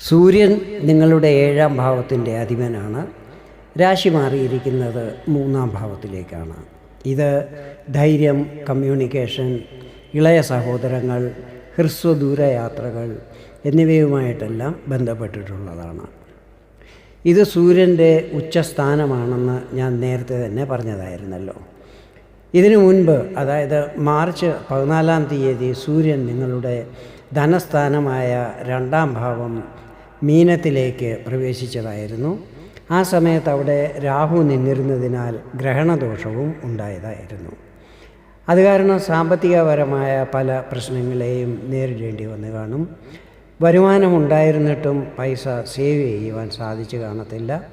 സൂര്യൻ നിങ്ങളുടെ ഏഴാം ഭാവത്തിന്റെ അധിപനാണ്. രാശി മാറിയിരിക്കുന്നത് മൂന്നാം ഭാവത്തിലേക്കാണ്. ഇത് ധൈര്യം കമ്മ്യൂണിക്കേഷൻ ഇളയ സഹോദരങ്ങൾ ഹ്രസ്വദൂര യാത്രകൾ എന്നിവയുമായിട്ടെല്ലാം ബന്ധപ്പെട്ടിട്ടുള്ളതാണ്. ഇത് സൂര്യന്റെ ഉച്ചസ്ഥാനമാണെന്ന് ഞാൻ നേരത്തെ തന്നെ പറഞ്ഞതായിരുന്നല്ലോ. ഇതിനു മുൻപ് അതായത് മാർച്ച് പതിനാലാം തീയതി സൂര്യൻ നിങ്ങളുടെ ധനസ്ഥാനമായ രണ്ടാം ഭാവം മീനത്തിലേക്ക് പ്രവേശിച്ചതായിരുന്നു. ആ സമയത്ത് അവിടെ രാഹു നിന്നിരുന്നതിനാൽ ഗ്രഹണദോഷവും ഉണ്ടായതായിരുന്നു. അത് കാരണം സാമ്പത്തികപരമായ പല പ്രശ്നങ്ങളെയും നേരിടേണ്ടി വന്നു കാണും. വരുമാനമുണ്ടായിരുന്നിട്ടും പൈസ സേവ് ചെയ്യുവാൻ സാധിച്ചു കാണത്തില്ല.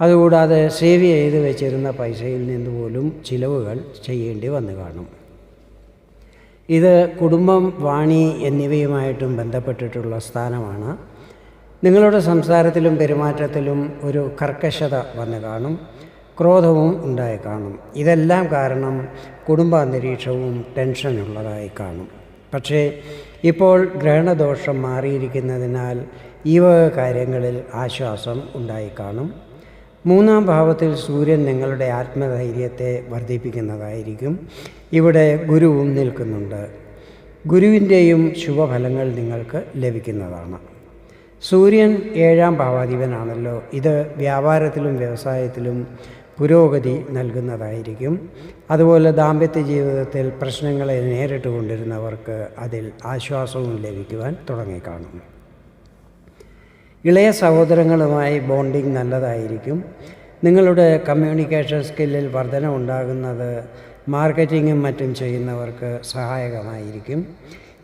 അതുകൂടാതെ സേവ് ചെയ്ത് വെച്ചിരുന്ന പൈസയിൽ നിന്ന് പോലും ചിലവുകൾ ചെയ്യേണ്ടി വന്നു കാണും. ഇത് കുടുംബം വാണി എന്നിവയുമായിട്ടും ബന്ധപ്പെട്ടിട്ടുള്ള സ്ഥാനമാണ്. നിങ്ങളുടെ സംസാരത്തിലും പെരുമാറ്റത്തിലും ഒരു കർക്കശത വന്നു കാണും ക്രോധവും ഉണ്ടായി കാണും. ഇതെല്ലാം കാരണം കുടുംബാന്തരീക്ഷവും ടെൻഷനുള്ളതായി കാണും. പക്ഷേ ഇപ്പോൾ ഗ്രഹണദോഷം മാറിയിരിക്കുന്നതിനാൽ ഈ വക കാര്യങ്ങളിൽ ആശ്വാസം ഉണ്ടായി കാണും. മൂന്നാം ഭാവത്തിൽ സൂര്യൻ നിങ്ങളുടെ ആത്മധൈര്യത്തെ വർദ്ധിപ്പിക്കുന്നതായിരിക്കും. ഇവിടെ ഗുരുവും നിൽക്കുന്നുണ്ട്. ഗുരുവിന്റെയും ശുഭഫലങ്ങൾ നിങ്ങൾക്ക് ലഭിക്കുന്നതാണ്. സൂര്യൻ ഏഴാം ഭാവാധിപനാണല്ലോ. ഇത് വ്യാപാരത്തിലും വ്യവസായത്തിലും പുരോഗതി നൽകുന്നതായിരിക്കും. അതുപോലെ ദാമ്പത്യ ജീവിതത്തിൽ പ്രശ്നങ്ങളെ നേരിട്ട് കൊണ്ടിരുന്നവർക്ക് അതിൽ ആശ്വാസവും ലഭിക്കുവാൻ തുടങ്ങിക്കാണും ഇളയ സഹോദരങ്ങളുമായി ബോണ്ടിങ് നല്ലതായിരിക്കും. നിങ്ങളുടെ കമ്മ്യൂണിക്കേഷൻ സ്കില്ലിൽ വർധന ഉണ്ടാകുന്നത് മാർക്കറ്റിങ്ങും മറ്റും ചെയ്യുന്നവർക്ക് സഹായകമായിരിക്കും.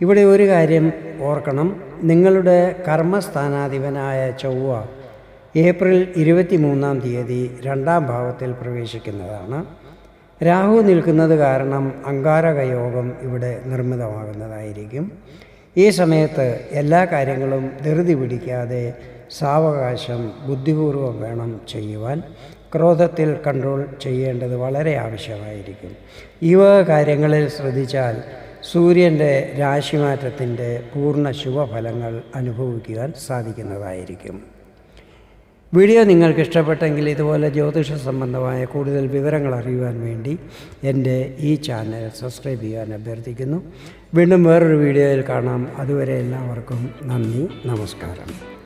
ഇവിടെ ഒരു കാര്യം ഓർക്കണം. നിങ്ങളുടെ കർമ്മസ്ഥാനാധിപനായ ചൊവ്വ ഏപ്രിൽ ഇരുപത്തി മൂന്നാം തീയതി രണ്ടാം ഭാവത്തിൽ പ്രവേശിക്കുന്നതാണ്. രാഹു നിൽക്കുന്നത് കാരണം അങ്കാരകയോഗം ഇവിടെ നിർമ്മിതമാകുന്നതായിരിക്കും. ഈ സമയത്ത് എല്ലാ കാര്യങ്ങളും ധൃതി പിടിക്കാതെ സാവകാശം ബുദ്ധിപൂർവം വേണം ചെയ്യുവാൻ. ക്രോധത്തിൽ കൺട്രോൾ ചെയ്യേണ്ടത് വളരെ ആവശ്യമായിരിക്കും. ഈ വക കാര്യങ്ങളിൽ ശ്രദ്ധിച്ചാൽ സൂര്യന്റെ രാശിമാറ്റത്തിന്റെ പൂർണ ശുഭഫലങ്ങൾ അനുഭവിക്കുവാൻ സാധിക്കുന്നതായിരിക്കും. വീഡിയോ നിങ്ങൾക്ക് ഇഷ്ടപ്പെട്ടെങ്കിൽ ഇതുപോലെ ജ്യോതിഷ സംബന്ധമായ കൂടുതൽ വിവരങ്ങൾ അറിയുവാൻ വേണ്ടി എന്റെ ഈ ചാനൽ സബ്സ്ക്രൈബ് ചെയ്യാൻ അഭ്യർത്ഥിക്കുന്നു. വീണ്ടും വേറൊരു വീഡിയോയിൽ കാണാം. അതുവരെ എല്ലാവർക്കും നന്ദി നമസ്കാരം.